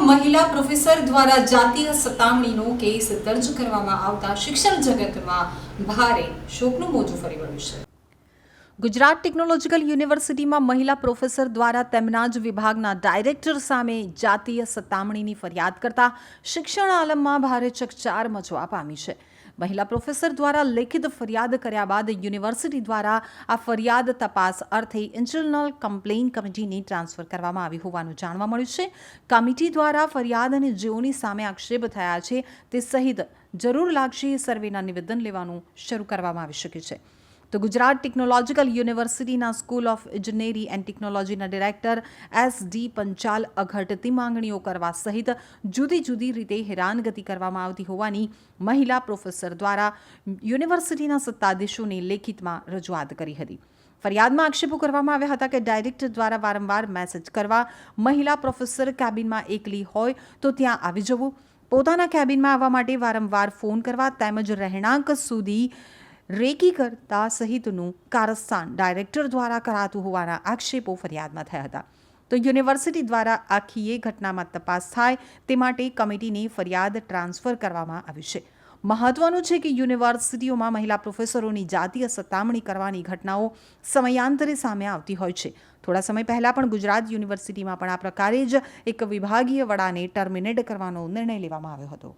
મહિલા પ્રોફેસર દ્વારા જાતીય સતામણીનો કેસ દર્જ કરવામાં આવતા શિક્ષણ જગતમાં ભારે શોકનું મોજું ફરી વળ્યું છે. ગુજરાત ટેકનોલોજીકલ યુનિવર્સિટીમાં મહિલા પ્રોફેસર દ્વારા તેમના જ વિભાગના ડાયરેક્ટર સામે જાતીય સતામણીની ફરિયાદ કરતા શિક્ષણ આલમમાં ભારે ચકચાર મચવા પામી છે. મહિલા પ્રોફેસર દ્વારા લેખિત ફરિયાદ કર્યા બાદ યુનિવર્સિટી દ્વારા આ ફરિયાદ તપાસ અર્થે ઇન્ટરનલ કમ્પ્લેઇન કમિટીને ટ્રાન્સફર કરવામાં આવી હોવાનું જાણવા મળ્યું છે. કમિટી દ્વારા ફરિયાદ અને જેઓની સામે આક્ષેપ થયા છે તે સહિત જરૂર લાગશે સર્વેના નિવેદન લેવાનું શરૂ કરવામાં આવી શકે છે. તો ગુજરાત ટેકનોલોજીકલ યુનિવર્સિટીના સ્કૂલ ઓફ ઇજનેરી એન્ડ ટેકનોલોજીના ડિરેક્ટર એસ ડી પંચાલ અઘટતી માંગણીઓ કરવા સહિત જુદી જુદી રીતે હેરાનગતિ કરવામાં આવતી હોવાની મહિલા પ્રોફેસર દ્વારા યુનિવર્સિટીના સત્તાધીશોને લેખિતમાં રજૂઆત કરી હતી. ફરિયાદમાં આક્ષેપો કરવામાં આવ્યા હતા કે ડાયરેક્ટર દ્વારા વારંવાર મેસેજ કરવા મહિલા પ્રોફેસર કેબિનમાં એકલી હોય તો ત્યાં આવી જવું. પોતાના કેબિનમાં આવવા માટે વારંવાર ફોન કરવા તેમજ રહેણાંક સુધી રેકી કરતા સહિતનું કારસ્તાન ડાયરેક્ટર દ્વારા કરાતું હોવાના આક્ષેપો ફરિયાદમાં થયા હતા. તો યુનિવર્સિટી દ્વારા આખી એ ઘટનામાં તપાસ થાય તે માટે કમિટીને ફરિયાદ ટ્રાન્સફર કરવામાં આવી છે. મહત્વનું છે કે યુનિવર્સિટીઓમાં મહિલા પ્રોફેસરોની જાતીય સતામણી કરવાની ઘટનાઓ સમયાંતરે સામે આવતી હોય છે. થોડા સમય પહેલાં પણ ગુજરાત યુનિવર્સિટીમાં પણ આ પ્રકારે જ એક વિભાગીય વડાને ટર્મિનેટ કરવાનો નિર્ણય લેવામાં આવ્યો હતો.